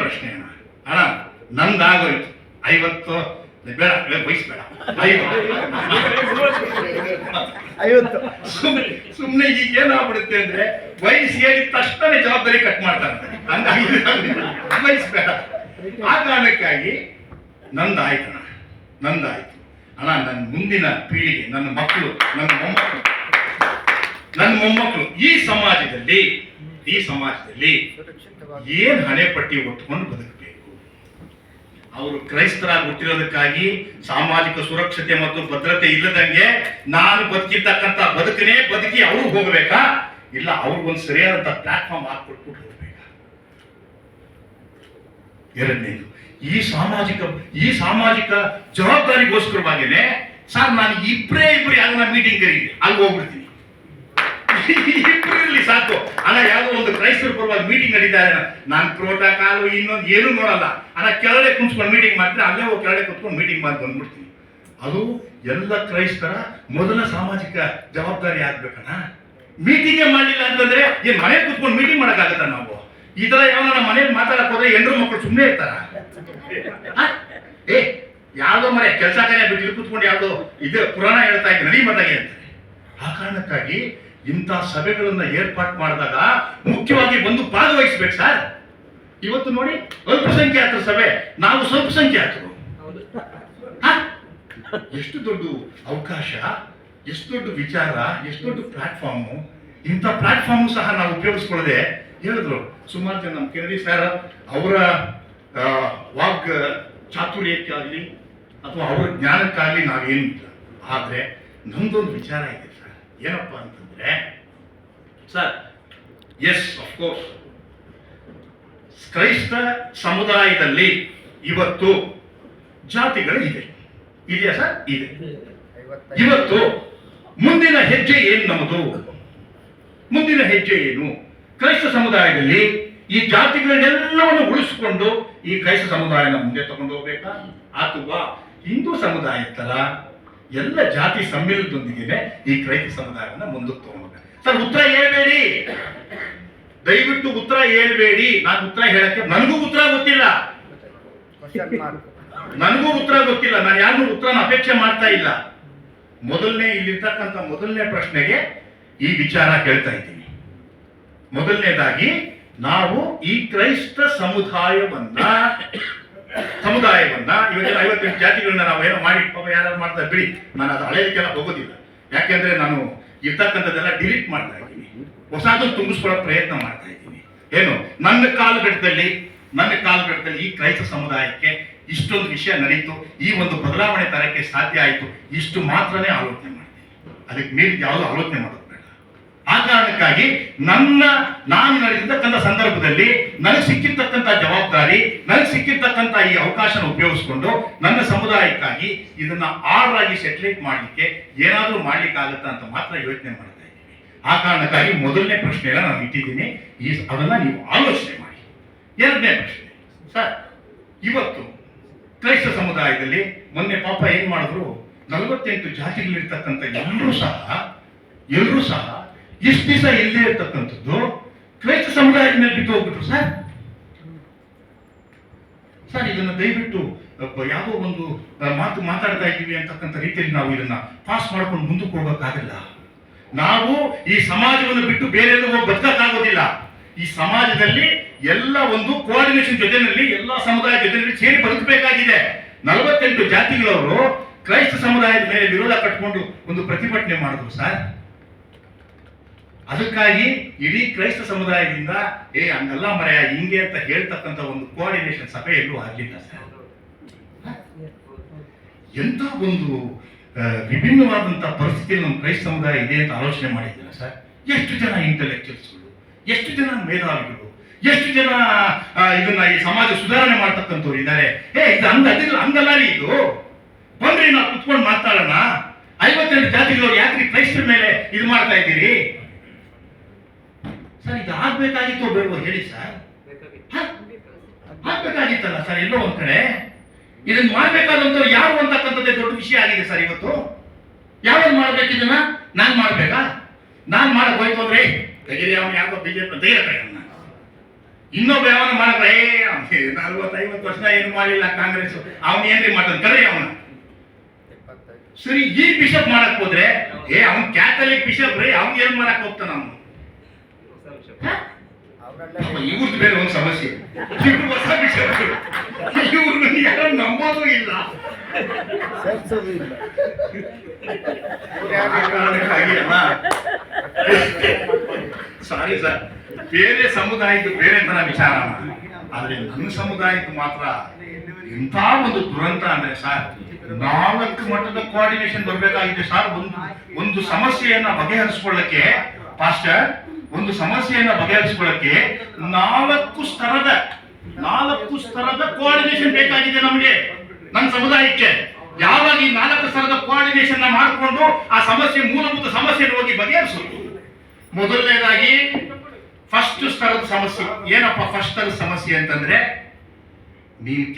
ಪ್ರಶ್ನೆ ಅಣ್ಣ ನಂದಾಗೋಯ್ತು. ಐವತ್ತು ಬೇಡ ಬಯಸ್ಬೇಡ ಐವತ್ತು. ಸುಮ್ಮನೆ ಸುಮ್ಮನೆ ಈಗ ಏನಾಗ್ಬಿಡುತ್ತೆ ಅಂದ್ರೆ ವಯಸ್ಸು ಹೇಳಿದ ತಕ್ಷಣ ಜವಾಬ್ದಾರಿ ಕಟ್ ಮಾಡ್ತಾರೆ. ಹಂಗಾಗಿ ವಯಸ್ಸು ಬೇಡ ಆ ಕಾರಣಕ್ಕಾಗಿ ನಂದಾಯ್ತಣ್ಣ ನಂದಾಯ್ತು. ಅಣ್ಣ ನನ್ನ ಮುಂದಿನ ಪೀಳಿಗೆ ನನ್ನ ಮಕ್ಕಳು ನನ್ನ ಮೊಮ್ಮಕ್ಕಳು ನನ್ನ ಮೊಮ್ಮಕ್ಕಳು, ಈ ಸಮಾಜದಲ್ಲಿ ಈ ಸಮಾಜದಲ್ಲಿ ಏನ್ ಹಣೆ ಪಟ್ಟಿ ಒಟ್ಕೊಂಡು ಬದುಕಬೇಕು? ಅವರು ಕ್ರೈಸ್ತರಾಗಿ ಹುಟ್ಟಿರೋದಕ್ಕಾಗಿ ಸಾಮಾಜಿಕ ಸುರಕ್ಷತೆ ಮತ್ತು ಭದ್ರತೆ ಇಲ್ಲದಂಗೆ ನಾನು ಬದುಕಿರ್ತಕ್ಕಂಥ ಬದುಕನೇ ಬದುಕಿ ಅವರು ಹೋಗಬೇಕಾ? ಇಲ್ಲ, ಅವ್ರಿಗೊಂದು ಸರಿಯಾದಂತ ಪ್ಲಾಟ್ಫಾರ್ಮ್ ಹಾಕ್ಬಿಟ್ಬಿಟ್ಟು ಹೋಗ್ಬೇಕಾ? ಎರಡನೇದು, ಈ ಸಾಮಾಜಿಕ ಈ ಸಾಮಾಜಿಕ ಜವಾಬ್ದಾರಿಗೋಸ್ಕರವಾಗೇನೆ ಸರ್ ನಾನು ಇಬ್ಬರೇ ಇಬ್ಬರು ಯಾವ್ದನ್ನ ಮೀಟಿಂಗ್ ಕರೀತೀನಿ ಅಲ್ಲಿ ಹೋಗ್ಬಿಡ್ತೀನಿ. ಇಬ್ಬರಲ್ಲಿ ಸಾಕು. ಅಣ್ಣ, ಯಾವುದೋ ಒಂದು ಕ್ರೈಸ್ತರ ಪರವಾಗಿ ಮೀಟಿಂಗ್ ನಡೀತಾರೆ ನಾನು ಪ್ರೋಟೋಕಾಲು ಇನ್ನೊಂದು ಏನೂ ನೋಡಲ್ಲ. ಅಣ್ಣ, ಕೆಳಗಡೆ ಕುಂತ್ಕೊಂಡು ಮೀಟಿಂಗ್ ಮಾಡ್ತಾರೆ? ಅಲ್ಲೇ ಹೋಗಿ ಕೆಳಗಡೆ ಕುತ್ಕೊಂಡು ಮೀಟಿಂಗ್ ಮಾಡಿ ಬಂದ್ಬಿಡ್ತೀನಿ. ಅದು ಎಲ್ಲ ಕ್ರೈಸ್ತರ ಮೊದಲ ಸಾಮಾಜಿಕ ಜವಾಬ್ದಾರಿ ಆಗ್ಬೇಕಣ್ಣ. ಮೀಟಿಂಗೇ ಮಾಡಲಿಲ್ಲ ಅಂತಂದ್ರೆ ಏನ್ ಮನೆ ಕುತ್ಕೊಂಡು ಮೀಟಿಂಗ್ ಮಾಡಕ್ಕಾಗತ್ತ ನಾವು? ಈ ತರ ಯಾವ ನಮ್ಮ ಮನೇಲಿ ಮಾತಾಡಕ್ ಹೋದ್ರೆ ಎಲ್ಲರೂ ಮಕ್ಕಳು ಸುಮ್ಮನೆ ಇರ್ತಾರ? ಏ, ಯಾವ್ದೋ ಮನೆ, ಕೆಲಸ ಕಾರ್ಯ ಬಿಟ್ಟು ಕುತ್ಕೊಂಡು ಯಾವ್ದೋ ಇದು, ಪುರಾಣ ಹೇಳ್ತಾ ಇದ್ದೆ, ನಡಿ ಮತಾಗೆ ಅಂತಾರೆ. ಆ ಕಾರಣಕ್ಕಾಗಿ ಇಂಥ ಸಭೆಗಳನ್ನ ಏರ್ಪಾಟ್ ಮಾಡಿದಾಗ ಮುಖ್ಯವಾಗಿ ಬಂದು ಭಾಗವಹಿಸ್ಬೇಕು ಸರ್. ಇವತ್ತು ನೋಡಿ ಅಲ್ಪಸಂಖ್ಯಾತರ ಸಭೆ. ನಾವು ಸ್ವಲ್ಪ ಸಂಖ್ಯಾತರು ಹ? ಎಷ್ಟು ದೊಡ್ಡ ಅವಕಾಶ ಎಷ್ಟು ದೊಡ್ಡ ವಿಚಾರ ಎಷ್ಟು ದೊಡ್ಡ ಪ್ಲಾಟ್ಫಾರ್ಮು ಇಂಥ ಪ್ಲಾಟ್ಫಾರ್ಮ್ ಸಹ ನಾವು ಉಪಯೋಗಿಸ್ಕೊಳ್ಳದೆ ಹೇಳಿದ್ರು ಸುಮಾರು ಜನ ನಮ್ಮ ಸರ್ ಅವರ ವಾಕ್ ವಾಗ್ ಚಾತುರ್ಯಕ್ಕಾಗಲಿ ಅಥವಾ ಅವರ ಜ್ಞಾನಕ್ಕಾಗಲಿ ನಾವೇನು ಆದರೆ ನಮ್ದೊಂದು ವಿಚಾರ ಇದೆ ಸರ್. ಏನಪ್ಪ ಅಂತಂದ್ರೆ ಸರ್. ಎಸ್ ಅಫ್ಕೋರ್ಸ್ ಕ್ರೈಸ್ತ ಸಮುದಾಯದಲ್ಲಿ ಇವತ್ತು ಜಾತಿಗಳು ಇದೆ. ಇದೆಯಾ ಸರ್? ಇದೆ. ಇವತ್ತು ಮುಂದಿನ ಹೆಜ್ಜೆ ಏನು ನಮ್ಮದು? ಮುಂದಿನ ಹೆಜ್ಜೆ ಏನು? ಕ್ರೈಸ್ತ ಸಮುದಾಯದಲ್ಲಿ ಈ ಜಾತಿಗಳನ್ನೆಲ್ಲವನ್ನು ಉಳಿಸಿಕೊಂಡು ಈ ಕ್ರೈಸ್ತ ಸಮುದಾಯನ ಮುಂದೆ ತಗೊಂಡು ಹೋಗ್ಬೇಕಾ? ಅಥವಾ ಹಿಂದೂ ಸಮುದಾಯ ತರ ಎಲ್ಲ ಜಾತಿ ಸಮ್ಮಿಲನದೊಂದಿಗೆ ಈ ಕ್ರೈಸ್ತ ಸಮುದಾಯವನ್ನು ಮುಂದಕ್ಕೆ ತಗೊಂಡೋಗ ಸರ್ ಉತ್ತರ ಹೇಳ್ಬೇಡಿ ದಯವಿಟ್ಟು ಉತ್ತರ ಹೇಳ್ಬೇಡಿ ನಾನು ಉತ್ತರ ಹೇಳಕ್ಕೆ ನನಗೂ ಉತ್ತರ ಗೊತ್ತಿಲ್ಲ. ನನಗೂ ಉತ್ತರ ಗೊತ್ತಿಲ್ಲ. ನಾನು ಯಾರಿಗೂ ಉತ್ತರನ ಅಪೇಕ್ಷೆ ಮಾಡ್ತಾ ಇಲ್ಲ. ಮೊದಲನೇ ಇಲ್ಲಿರ್ತಕ್ಕಂಥ ಮೊದಲನೇ ಪ್ರಶ್ನೆಗೆ ಈ ವಿಚಾರ ಕೇಳ್ತಾ ಇದ್ದೀನಿ. ಮೊದಲನೇದಾಗಿ ನಾವು ಈ ಕ್ರೈಸ್ತ ಸಮುದಾಯವನ್ನ ಸಮುದಾಯವನ್ನ ಇವತ್ತಿನ ಐವತ್ತೆಂಟು ಜಾತಿಗಳನ್ನ ನಾವು ಏನೋ ಮಾಡಿ, ಪಾಪ ಯಾರು ಮಾಡ್ತಾರೆ, ಬಿಡಿ. ನಾನು ಅದು ಹಳೆಯದಕ್ಕೆಲ್ಲ ಹೋಗೋದಿಲ್ಲ. ಯಾಕೆಂದ್ರೆ ನಾನು ಇರ್ತಕ್ಕಂಥದ್ದೆಲ್ಲ ಡಿಲೀಟ್ ಮಾಡ್ತಾ ಇದ್ದೀನಿ. ಹೊಸದು ತುಂಬಿಸ್ಕೊಳ್ಳೋ ಪ್ರಯತ್ನ ಮಾಡ್ತಾ ಇದ್ದೀನಿ. ಏನು? ನನ್ನ ಕಾಲಘಟ್ಟದಲ್ಲಿ ನನ್ನ ಕಾಲಘಟ್ಟದಲ್ಲಿ ಈ ಕ್ರೈಸ್ತ ಸಮುದಾಯಕ್ಕೆ ಇಷ್ಟೊಂದು ವಿಷಯ ನಡೀತು. ಈ ಒಂದು ಬದಲಾವಣೆ ತರಕ್ಕೆ ಸಾಧ್ಯ ಆಯಿತು. ಇಷ್ಟು ಮಾತ್ರನೇ ಆಲೋಚನೆ ಮಾಡ್ತೀನಿ ಅದಕ್ಕೆ ಮೀರಿ ಯಾವುದು ಆಲೋಚನೆ ಮಾಡೋದು. ಆ ಕಾರಣಕ್ಕಾಗಿ ನನ್ನ, ನಾನು ನಡೆದಿರ್ತಕ್ಕಂಥ ಸಂದರ್ಭದಲ್ಲಿ ನನಗೆ ಸಿಕ್ಕಿರ್ತಕ್ಕಂಥ ಜವಾಬ್ದಾರಿ, ನನಗೆ ಸಿಕ್ಕಿರ್ತಕ್ಕಂಥ ಈ ಅವಕಾಶನ ಉಪಯೋಗಿಸ್ಕೊಂಡು ನನ್ನ ಸಮುದಾಯಕ್ಕಾಗಿ ಇದನ್ನ ಆರ್ಡರ್ ಆಗಿ ಸೆಟ್ರೇಟ್ ಮಾಡಲಿಕ್ಕೆ ಏನಾದರೂ ಮಾಡ್ಲಿಕ್ಕೆ ಆಗುತ್ತಾ ಅಂತ ಮಾತ್ರ ಯೋಚನೆ ಮಾಡ್ತಾ ಇದ್ದೀನಿ. ಆ ಕಾರಣಕ್ಕಾಗಿ ಮೊದಲನೇ ಪ್ರಶ್ನೆಯನ್ನ ನಾನು ಇಟ್ಟಿದ್ದೀನಿ. ಈ ಅದನ್ನ ನೀವು ಆಲೋಚನೆ ಮಾಡಿ. ಎರಡನೇ ಪ್ರಶ್ನೆ, ಸರ್, ಇವತ್ತು ಕ್ರೈಸ್ತ ಸಮುದಾಯದಲ್ಲಿ ಮೊನ್ನೆ ಪಾಪ ಏನ್ ಮಾಡಿದ್ರು? ನಲವತ್ತೆಂಟು ಜಾತಿಗಳಿರ್ತಕ್ಕಂಥ ಎಲ್ಲರೂ ಸಹ ಎಲ್ಲರೂ ಸಹ ಎಷ್ಟು ದಿವಸ ಇಲ್ಲದೆ ಇರ್ತಕ್ಕಂಥದ್ದು, ಕ್ರೈಸ್ತ ಸಮುದಾಯದ ಮೇಲೆ ಬಿಟ್ಟು ಹೋಗ್ಬಿಟ್ರು ಸರ್. ಸರ್, ಇದನ್ನು ದಯವಿಟ್ಟು ಯಾವ ಯಾವುದೋ ಒಂದು ಮಾತು ಮಾತಾಡ್ತಾ ಇದ್ದೀವಿ ಅಂತಕ್ಕಂಥ ರೀತಿಯಲ್ಲಿ ನಾವು ಇದನ್ನ ಪಾಸ್ ಮಾಡ್ಕೊಂಡು ಮುಂದಕ್ಕೆ ಹೋಗೋಕ್ಕಾಗಲ್ಲ. ನಾವು ಈ ಸಮಾಜವನ್ನು ಬಿಟ್ಟು ಬೇರೆ ಹೋಗಿ ಬದುಕಕ್ಕಾಗೋದಿಲ್ಲ. ಈ ಸಮಾಜದಲ್ಲಿ ಎಲ್ಲ ಒಂದು ಕೋಆರ್ಡಿನೇಷನ್ ಜೊತೆನಲ್ಲಿ ಎಲ್ಲ ಸಮುದಾಯ ಜೊತೆನಲ್ಲಿ ಸೇರಿ ಬದುಕಬೇಕಾಗಿದೆ. ನಲವತ್ತೆಂಟು ಜಾತಿಗಳವರು ಕ್ರೈಸ್ತ ಸಮುದಾಯದ ಮೇಲೆ ವಿರೋಧ ಕಟ್ಕೊಂಡು ಒಂದು ಪ್ರತಿಭಟನೆ ಮಾಡಿದ್ರು ಸರ್. ಅದಕ್ಕಾಗಿ ಇಡೀ ಕ್ರೈಸ್ತ ಸಮುದಾಯದಿಂದ, ಏ, ಹಂಗಲ್ಲ ಮರೆಯ, ಹಿಂಗೆ ಅಂತ ಹೇಳ್ತಕ್ಕಂಥ ಒಂದು ಕೋಆರ್ಡಿನೇಷನ್ ಸಭೆ ಎಲ್ಲೂ ಆಗಲಿಲ್ಲ ಸರ್. ಎಂತ ಒಂದು ವಿಭಿನ್ನವಾದಂಥ ಪರಿಸ್ಥಿತಿಯಲ್ಲಿ ನಮ್ಮ ಕ್ರೈಸ್ತ ಸಮುದಾಯ ಇದೆ ಅಂತ ಆಲೋಚನೆ ಮಾಡಿದ್ದೀರಾ ಸರ್? ಎಷ್ಟು ಜನ ಇಂಟೆಲೆಕ್ಚುಯಲ್ಸ್ಗಳು ಎಷ್ಟು ಜನ ಮೇಧಾವಿಗಳು, ಎಷ್ಟು ಜನ ಇದನ್ನ ಈ ಸಮಾಜ ಸುಧಾರಣೆ ಮಾಡ್ತಕ್ಕಂಥವ್ರು ಇದ್ದಾರೆ? ಏ, ಇದು ಹಂಗ ಅದಿಲ್ಲ, ಹಂಗಲ್ಲ ರೀ ಇದು. ಬಂದ್ರಿ, ನಾವು ಕುತ್ಕೊಂಡು ಮಾತಾಡೋಣ. ಐವತ್ತೆರಡು ಜಾತಿಗಳು ಯಾಕ್ರಿ ಕ್ರೈಸ್ತರ ಮೇಲೆ ಇದು ಮಾಡ್ತಾ ಇದ್ದೀರಿ? ಸರ್ ಇದು ಆಗ್ಬೇಕಾಗಿತ್ತು ಬೇಡವೋ ಹೇಳಿ ಸರ್? ಆಗ್ಬೇಕಾಗಿತ್ತಲ್ಲ ಸರ್ ಎಲ್ಲೋ ಒಂದ್ ಕಡೆ. ಇದನ್ನ ಮಾಡ್ಬೇಕಾದಂತವ್ರು ಯಾರು ಅಂತಕ್ಕಂಥದ್ದೇ ದೊಡ್ಡ ವಿಷಯ ಆಗಿದೆ ಸರ್ ಇವತ್ತು. ಯಾವ್ದು ಮಾಡ್ಬೇಕು ಇದನ್ನ? ನಾನ್ ಮಾಡ್ಬೇಕಾ? ನಾನ್ ಮಾಡಕ್ ಹೋಯ್ತು ಅಂದ್ರೆ? ತೆಗಿರಿ ಅವನು ಯಾಕೋ ಬಿಜೆಪಿ ಧೈರ್ಯ ತಗೊಂಡ ಇನ್ನೊಬ್ಬ ಯಾವನ ಮಾಡಕ್ ಏ ನಲ್ವತ್ತೈವತ್ತು ವರ್ಷ ಏನು ಮಾಡಿಲ್ಲ ಕಾಂಗ್ರೆಸ್. ಅವನ್ ಏನ್ರಿ ಮಾಡ್ತಾನೆ? ಕರೆ ಅವನ. ಸರಿ ಈ ಬಿಷಪ್ ಮಾಡಕ್ ಹೋದ್ರೆ ಏ ಅವ್ನ್ ಕ್ಯಾಥಲಿಕ್ ಬಿಷಪ್ ರೀ ಅವ್ನ್ ಏನ್ ಮಾಡಕ್ ಹೋಗ್ತಾನ ಅವನು? ಇವ್ರದ್ದು ಬೇರೆ ಒಂದು ಸಮಸ್ಯೆ. ಇವ್ರು ಹೊಸ ಬಿಷಪ್ ಇವ್ರನ್ನ ಯಾರು ನಂಬೋದು ಇಲ್ಲ. ಸಾರಿ ಸರ್ ಬೇರೆ ಸಮುದಾಯಕ್ಕೆ ಬೇರೆ ತರ ವಿಚಾರ ಆದ್ರೆ ನನ್ನ ಸಮುದಾಯಕ್ಕೆ ಮಾತ್ರ ಇಂಥ ಒಂದು ದುರಂತ ಅಂದ್ರೆ ಸರ್ ನಾಲ್ಕು ಮಟ್ಟದ ಕೋಆರ್ಡಿನೇಷನ್ ಬರಬೇಕಾಗಿದೆ ಸರ್. ಒಂದು ಒಂದು ಸಮಸ್ಯೆಯನ್ನ ಬಗೆಹರಿಸ್ಕೊಳ್ಳಕ್ಕೆ ಪಾಸ್ಟರ್ ಒಂದು ಸಮಸ್ಯೆಯನ್ನ ಬಗೆಹರಿಸಿಕೊಳ್ಳಕ್ಕೆ ನಾಲ್ಕು ಸ್ತರದ ನಾಲ್ಕು ಸ್ತರದ ಕೋಆರ್ಡಿನೇಷನ್ ಬೇಕಾಗಿದೆ ನಮಗೆ ನಮ್ಮ ಸಮುದಾಯಕ್ಕೆ. ಯಾವಾಗ ಈ ನಾಲ್ಕು ಸ್ತರದ ಕೋಆರ್ಡಿನೇಷನ್ ಮಾಡಿಕೊಂಡು ಆ ಸಮಸ್ಯೆ, ಮೂಲಭೂತ ಸಮಸ್ಯೆಯನ್ನು ಹೋಗಿ ಬಗೆಹರಿಸೋದು? ಮೊದಲನೇದಾಗಿ ಫಸ್ಟ್ ಸ್ತರದ ಸಮಸ್ಯೆ. ಏನಪ್ಪ ಫಸ್ಟ್ ಸ್ತರದ ಸಮಸ್ಯೆ ಅಂತಂದ್ರೆ, ನೀನ್